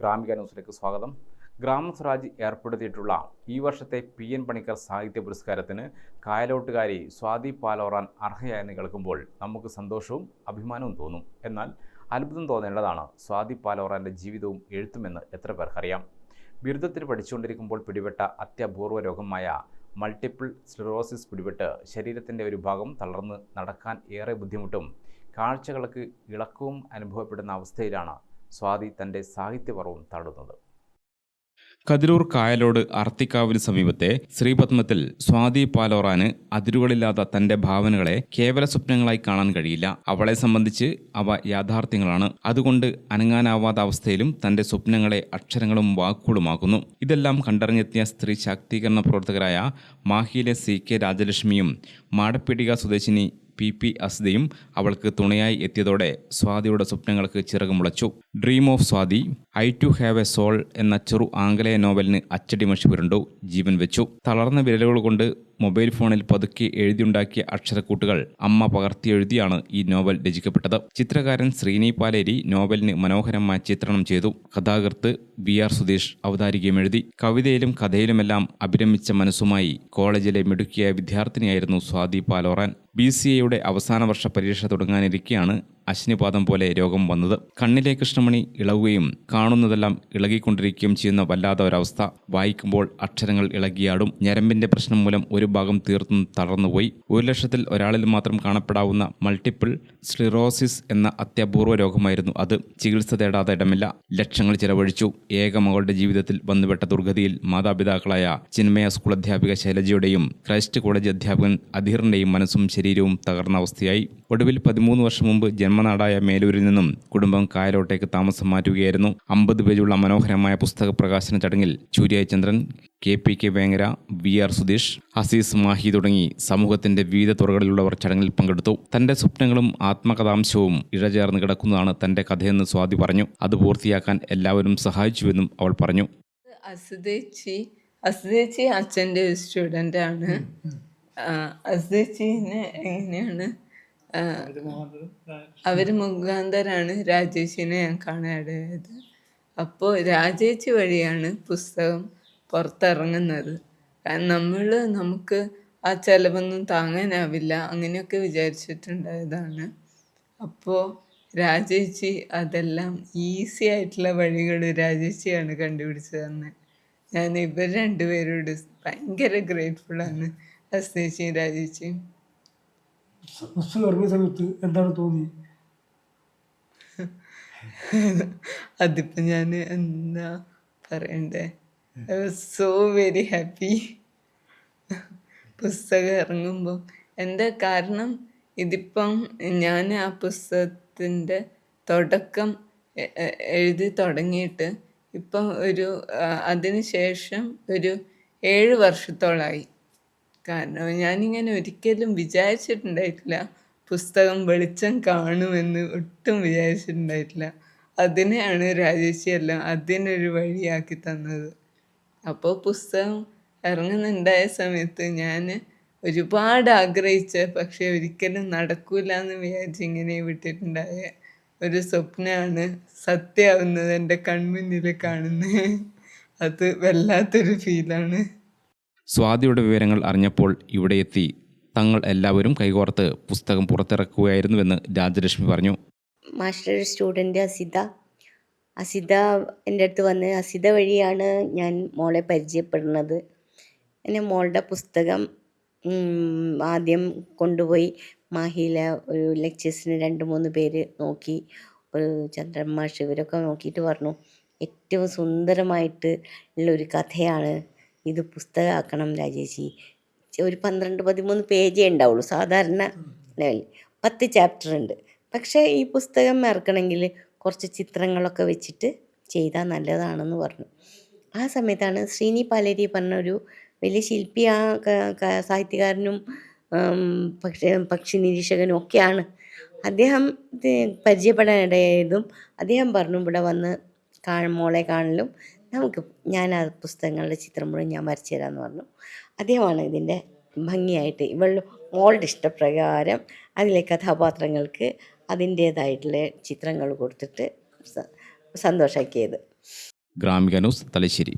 ഗ്രാമിക ന്യൂസിലേക്ക് സ്വാഗതം. ഗ്രാമസ്വരാജ് ഏർപ്പെടുത്തിയിട്ടുള്ള ഈ വർഷത്തെ പി എൻ പണിക്കർ സാഹിത്യ പുരസ്കാരത്തിന് കായലോട്ടുകാരി സ്വാതി പാലോറാൻ അർഹയായെന്ന് കേൾക്കുമ്പോൾ നമുക്ക് സന്തോഷവും അഭിമാനവും തോന്നും. എന്നാൽ അത്ഭുതം തോന്നേണ്ടതാണ് സ്വാതി പാലോറാന്റെ ജീവിതവും എഴുത്തുമെന്ന് എത്ര പേർക്കറിയാം. ബിരുദത്തിന് പഠിച്ചുകൊണ്ടിരിക്കുമ്പോൾ പിടിപെട്ട അത്യപൂർവ രോഗമായ മൾട്ടിപ്പിൾ സ്ലിറോസിസ് പിടിപെട്ട് ശരീരത്തിന്റെ ഒരു ഭാഗം തളർന്ന് നടക്കാൻ ഏറെ ബുദ്ധിമുട്ടും കാഴ്ചകൾക്ക് ഇളക്കവും അനുഭവപ്പെടുന്ന അവസ്ഥയിലാണ് സ്വാതി തന്റെ സാഹിത്യപർവം തടുന്നത് കതിരൂർ കായലോട് അർത്തിക്കാവിന് സമീപത്തെ ശ്രീപത്മത്തിൽ സ്വാതി പാലോറാന് അതിരുകളില്ലാത്ത തന്റെ ഭാവനകളെ കേവല സ്വപ്നങ്ങളായി കാണാൻ കഴിയില്ല. അവളെ സംബന്ധിച്ച് അവ യാഥാർത്ഥ്യങ്ങളാണ്. അതുകൊണ്ട് അനങ്ങാനാവാത്ത അവസ്ഥയിലും തന്റെ സ്വപ്നങ്ങളെ അക്ഷരങ്ങളും വാക്കുകളുമാക്കുന്നു. ഇതെല്ലാം കണ്ടറിഞ്ഞെത്തിയ സ്ത്രീ ശാക്തീകരണ പ്രവർത്തകരായ മാഹിയിലെ സി കെ രാജലക്ഷ്മിയും മാടപ്പിടിക സ്വദേശിനി പി പി അസ്ദയും അവൾക്ക് തുണയായി എത്തിയതോടെ സ്വാതിയുടെ സ്വപ്നങ്ങൾക്ക് ചിറകുമുളച്ചു dream of Swathi I too have a soul എന്ന ചെറു ആംഗലേയ നോവലിന് അച്ചടിമഷി പുരണ്ടു ജീവൻ വെച്ചു. തളർന്ന വിരലുകൾ കൊണ്ട് മൊബൈൽ ഫോണിൽ പതുക്കെ എഴുതിയുണ്ടാക്കിയ അക്ഷരക്കൂട്ടുകൾ അമ്മ പകർത്തിയെഴുതിയാണ് ഈ നോവൽ രചിക്കപ്പെട്ടത്. ചിത്രകാരൻ ശ്രീനി പാലേരി നോവലിന് മനോഹരമായ ചിത്രണം ചെയ്തു. കഥാകൃത്ത് വി ആർ സുധീഷ് അവതാരികയും എഴുതി. കവിതയിലും കഥയിലുമെല്ലാം അഭിരമിച്ച മനസ്സുമായി കോളേജിലെ മിടുക്കിയ വിദ്യാർത്ഥിനിയായിരുന്നു സ്വാതി പാലോറാൻ. ബി സി എയുടെ അവസാന വർഷ പരീക്ഷ തുടങ്ങാനിരിക്കെയാണ് അശ്നിപാതം പോലെ രോഗം വന്നത്. കണ്ണിലെ കൃഷ്ണമണി ഇളകുകയും കാണുന്നതെല്ലാം ഇളകിക്കൊണ്ടിരിക്കുകയും ചെയ്യുന്ന വല്ലാത്ത ഒരവസ്ഥ. വായിക്കുമ്പോൾ അക്ഷരങ്ങൾ ഇളകിയാടും. ഞരമ്പിന്റെ പ്രശ്നം മൂലം ഒരു ഭാഗം തീർത്തും തളർന്നുപോയി. ഒരു ലക്ഷത്തിൽ ഒരാളിൽ മാത്രം കാണപ്പെടാവുന്ന മൾട്ടിപ്പിൾ സ്ലിറോസിസ് എന്ന അത്യപൂർവ രോഗമായിരുന്നു അത്. ചികിത്സ തേടാതെ ഇടമില്ല. ലക്ഷങ്ങൾ ചിലവഴിച്ചു. ഏക മകളുടെ ജീവിതത്തിൽ വന്നുപെട്ട ദുർഗതിയിൽ മാതാപിതാക്കളായ ചിന്മയ സ്കൂൾ അധ്യാപിക ശൈലജയുടെയും ക്രൈസ്റ്റ് കോളേജ് അധ്യാപകൻ അധീറിന്റെയും മനസ്സും ശരീരവും തകർന്ന അവസ്ഥയായി. ഒടുവിൽ പതിമൂന്ന് വർഷം മുമ്പ് ജന്മനാടായ മേലൂരിൽ നിന്നും കുടുംബം കായലോട്ടേക്ക് താമസം മാറ്റുകയായിരുന്നു. അമ്പത് പേജുള്ള മനോഹരമായ പുസ്തക പ്രകാശന ചടങ്ങിൽ Suryachandran K P K Vengara V R Sudheesh Haseez Mahi തുടങ്ങി സമൂഹത്തിന്റെ വിവിധ തുറകളിലുള്ളവർ ചടങ്ങിൽ പങ്കെടുത്തു. തന്റെ സ്വപ്നങ്ങളും ആത്മകഥാംശവും ഇഴചേർന്ന് കിടക്കുന്നതാണ് തന്റെ കഥയെന്ന് സ്വാതി പറഞ്ഞു. അത് പൂർത്തിയാക്കാൻ എല്ലാവരും സഹായിച്ചുവെന്നും അവൾ പറഞ്ഞു. അസുദേച്ചി അസുദേച്ചി അച്ഛന്റെ ആണ്. അസുദേച്ചിനെ എങ്ങനെയാണ് അവർ മുഖാന്തരാണ് രാജേഷിനെ ഞാൻ കാണാനിടയായത് അപ്പോൾ രാജേച്ചി വഴിയാണ് പുസ്തകം പുറത്തിറങ്ങുന്നത്. കാരണം നമ്മൾ നമുക്ക് ആ ചിലവൊന്നും താങ്ങാനാവില്ല. അങ്ങനെയൊക്കെ വിചാരിച്ചിട്ടുണ്ടായതാണ്. അപ്പോൾ രാജേച്ചി അതെല്ലാം ഈസി ആയിട്ടുള്ള വഴികൾ രാജേച്ചിയാണ് കണ്ടുപിടിച്ച് തന്നെ ഞാൻ ഇവർ രണ്ടുപേരോട് ഭയങ്കര ഗ്രേറ്റ്ഫുള്ളാണ് അസ്തേച്ചിയും രാജേച്ചിയും പുസ്തകം ഇറങ്ങിയ സമയത്ത് എന്താണ് തോന്നി? അതിപ്പോ ഞാൻ എന്താ പറയണ്ടേ? I was so very happy പുസ്തകം ഇറങ്ങുമ്പോൾ എന്താ കാരണം? ഇതിപ്പം ഞാൻ ആ പുസ്തകത്തിന്റെ തുടക്കം എഴുതി തുടങ്ങിയിട്ട് ഇപ്പം ഒരു അതിന് ശേഷം ഒരു ഏഴ് വർഷത്തോളമായി കാരണം ഞാനിങ്ങനെ ഒരിക്കലും വിചാരിച്ചിട്ടുണ്ടായിട്ടില്ല പുസ്തകം വെളിച്ചം കാണുമെന്ന് ഒട്ടും വിചാരിച്ചിട്ടുണ്ടായിട്ടില്ല. അതിനെയാണ് രാജേഷി എല്ലാം അതിനൊരു വഴിയാക്കി തന്നത്. അപ്പോൾ പുസ്തകം ഇറങ്ങുന്നുണ്ടായ സമയത്ത് ഞാൻ ഒരുപാട് ആഗ്രഹിച്ച പക്ഷേ ഒരിക്കലും നടക്കൂല എന്ന് വിചാരിച്ച് ഇങ്ങനെ വിട്ടിട്ടുണ്ടായ ഒരു സ്വപ്നമാണ് സത്യമാവുന്നത് എന്റെ കൺമുന്നിൽ കാണുന്നത്. അത് വല്ലാത്തൊരു ഫീലാണ് സ്വാതിയുടെ വിവരങ്ങൾ അറിഞ്ഞപ്പോൾ ഇവിടെ എത്തി. തങ്ങൾ എല്ലാവരും കൈകോർത്ത് പുസ്തകം പുറത്തിറക്കുകയായിരുന്നുവെന്ന് രാജലക്ഷ്മി പറഞ്ഞു. Master student അസിത. അസിത എന്റെ അടുത്ത് വന്ന് അസിത വഴിയാണ് ഞാൻ മോളെ പരിചയപ്പെടുന്നത്. എന്റെ മോളുടെ പുസ്തകം ആദ്യം കൊണ്ടുപോയി മാഹിയിലെ ഒരു ലെക്ചേഴ്സിന് രണ്ട് മൂന്ന് പേര് നോക്കി. ഒരു ചന്ദ്രൻ മാഷ് ഇവരൊക്കെ നോക്കിയിട്ട് പറഞ്ഞു. ഏറ്റവും സുന്ദരമായിട്ട് ഉള്ളൊരു കഥയാണ് ഇത് പുസ്തകമാക്കണം രാജേശി ഒരു പന്ത്രണ്ട് പതിമൂന്ന് പേജേ ഉണ്ടാവുള്ളൂ സാധാരണ ലെവലിൽ. പത്ത് ചാപ്റ്റർ ഉണ്ട്. പക്ഷേ ഈ പുസ്തകം ഇറക്കണമെങ്കിൽ കുറച്ച് ചിത്രങ്ങളൊക്കെ വെച്ചിട്ട് ചെയ്താൽ നല്ലതാണെന്ന് പറഞ്ഞു. ആ സമയത്താണ് ശ്രീനി പാലേരി പറഞ്ഞൊരു വലിയ ശില്പി ആ സാഹിത്യകാരനും പക്ഷി പക്ഷി നിരീക്ഷകനും ഒക്കെയാണ്. അദ്ദേഹം പരിചയപ്പെടാനിടയായതും അദ്ദേഹം പറഞ്ഞു ഇവിടെ വന്ന് കാ മോളെ കാണലും നമുക്ക് ഞാൻ ആ പുസ്തകങ്ങളുടെ ചിത്രം മുഴുവൻ ഞാൻ വരച്ചു തരാമെന്ന് പറഞ്ഞു. അദ്ദേഹമാണ് ഇതിന്റെ ഭംഗിയായിട്ട് ഇവൾ മോളുടെ ഇഷ്ടപ്രകാരം അതിലെ കഥാപാത്രങ്ങൾക്ക് അതിന്റേതായിട്ടുള്ള ചിത്രങ്ങൾ കൊടുത്തിട്ട് സന്തോഷമാക്കിയത് ഗ്രാമിക ന്യൂസ് തലശ്ശേരി.